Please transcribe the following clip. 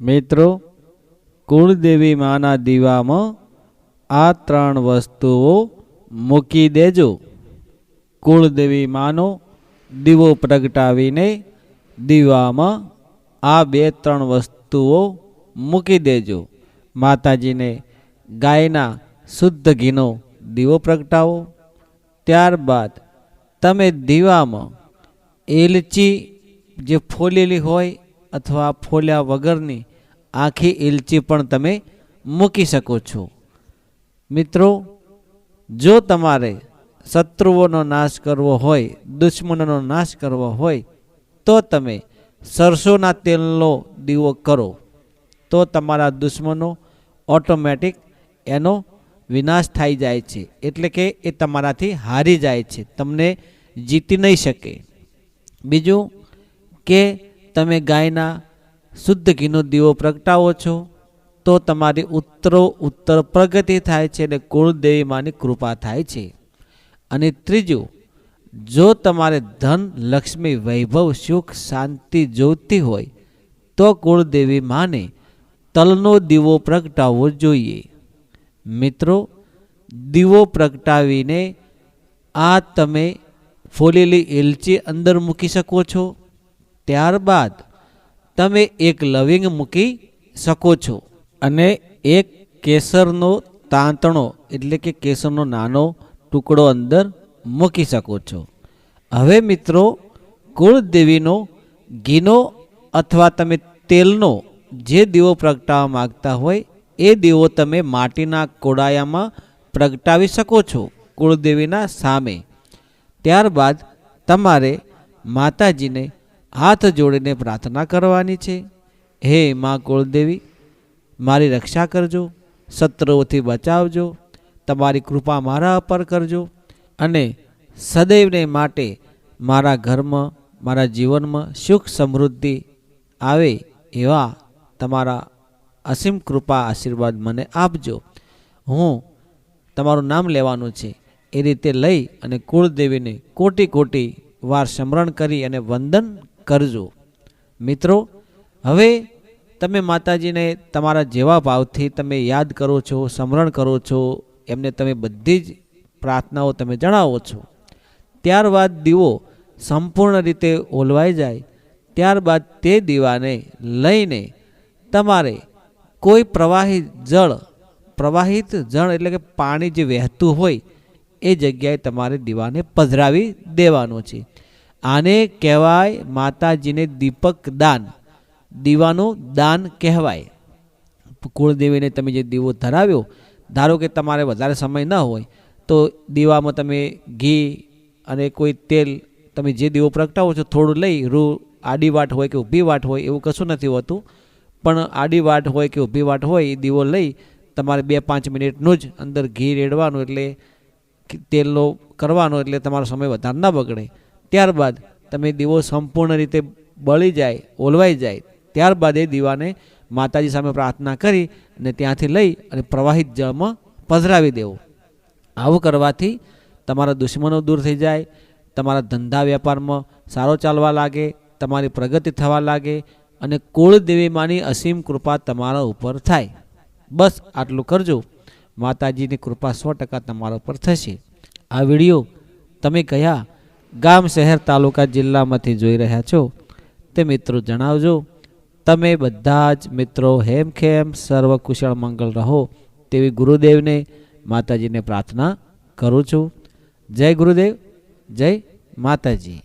મિત્રો, કુળદેવી માના દીવામાં આ ત્રણ વસ્તુઓ મૂકી દેજો. કુળદેવી માનો દીવો પ્રગટાવીને દીવામાં આ બે ત્રણ વસ્તુઓ મૂકી દેજો. માતાજીને ગાયના શુદ્ધ ઘીનો દીવો પ્રગટાવો. ત્યારબાદ તમે દીવામાં એલચી જે ફોલેલી હોય અથવા ફોલ્યા વગરની આખી એલચી પણ તમે મૂકી શકો છો. મિત્રો, જો તમારે શત્રુઓનો નાશ કરવો હોય, દુશ્મનોનો નાશ કરવો હોય, તો તમે સરસોના તેલનો દીવો કરો. તો તમારા દુશ્મનો ઓટોમેટિક એનો વિનાશ થઈ જાય છે. એટલે કે એ તમારાથી હારી જાય છે. તમને જીતી નહીં શકે. બીજું કે તમે ગાયના શુદ્ધ ઘીનો દીવો પ્રગટાવો છો, તો તમારી ઉત્તરો ઉત્તર પ્રગતિ થાય છે અને કુળદેવી માની કૃપા થાય છે. અને ત્રીજું, જો તમારે ધન, લક્ષ્મી, વૈભવ, સુખ, શાંતિ જોઈતી હોય, તો કુળદેવી માને તલનો દીવો પ્રગટાવવો જોઈએ. મિત્રો, દીવો પ્રગટાવીને આ તમે ફોલેલી એલચી અંદર મૂકી શકો છો. ત્યારબાદ તમે એક લવિંગ મૂકી શકો છો. અને એક કેસરનો તાંતણો, એટલે કે કેસરનો નાનો ટુકડો અંદર મૂકી શકો છો. હવે મિત્રો, કુળદેવીનો ઘીનો અથવા તમે તેલનો જે દીવો પ્રગટાવવા માગતા હોય, એ દીવો તમે માટીના કોડાયામાં પ્રગટાવી શકો છો કુળદેવીના સામે. ત્યારબાદ તમારે માતાજીને હાથ જોડીને પ્રાર્થના કરવાની છે. હે મા કુળદેવી, મારી રક્ષા કરજો, શત્રુઓથી બચાવજો, તમારી કૃપા મારા પર કરજો અને સદૈવને માટે મારા ઘરમાં, મારા જીવનમાં સુખ સમૃદ્ધિ આવે એવા તમારા અસીમ કૃપા આશીર્વાદ મને આપજો. હું તમારું નામ લેવાનું છે. એ રીતે લઈ અને કુળદેવીને કોટી કોટી વાર સ્મરણ કરી અને વંદન કરજો. મિત્રો, હવે તમે માતાજીને તમારા જેવા ભાવથી તમે યાદ કરો છો, સ્મરણ કરો છો, એમને તમે બધી જ પ્રાર્થનાઓ તમે જણાવો છો. ત્યારબાદ દીવો સંપૂર્ણ રીતે ઓલવાઈ જાય. ત્યારબાદ તે દીવાને લઈને તમારે કોઈ પ્રવાહી જળ, પ્રવાહિત જળ એટલે કે પાણી જે વહેતું હોય, એ જગ્યાએ તમારે દીવાને પધરાવી દેવાનું છે. આને કહેવાય માતાજીને દીપક દાન. દીવાનું દાન કહેવાય. કુળદેવીને તમે જે દીવો ધરાવ્યો, ધારો કે તમારે વધારે સમય ન હોય, તો દીવામાં તમે ઘી અને કોઈ તેલ તમે જે દીવો પ્રગટાવો છો, થોડું લઈ, રૂ, આડી વાટ હોય કે ઊભી વાટ હોય, એવું કશું નથી હોતું. પણ આડી વાટ હોય કે ઊભી વાટ હોય, એ દીવો લઈ તમારે બે પાંચ મિનિટનું જ અંદર ઘી રેડવાનું એટલે તેલનો કરવાનો એટલે તમારો સમય વધારે ન બગડે. ત્યારબાદ તમે દીવો સંપૂર્ણ રીતે બળી જાય, ઓલવાઈ જાય, ત્યારબાદ એ દીવાને માતાજી સામે પ્રાર્થના કરી અને ત્યાંથી લઈ અને પ્રવાહિત જળમાં પધરાવી દેવો. આવું કરવાથી તમારા દુશ્મનો દૂર થઈ જાય, તમારા ધંધા વેપારમાં સારો ચાલવા લાગે, તમારી પ્રગતિ થવા લાગે અને કુળદેવી માની અસીમ કૃપા તમારા ઉપર થાય. બસ આટલું કરજો. માતાજીની કૃપા સો ટકા તમારા ઉપર થશે. આ વીડિયો તમે કયા ગામ શહેર તાલુકા જિલ્લામાંથી જોઈ રહ્યા છો તે મિત્રો જણાવજો. તમે બધા જ મિત્રો હેમખેમ સર્વ કુશળ મંગળ રહો તેવી ગુરુદેવને માતાજીને પ્રાર્થના કરું છું. જય ગુરુદેવ, જય માતાજી.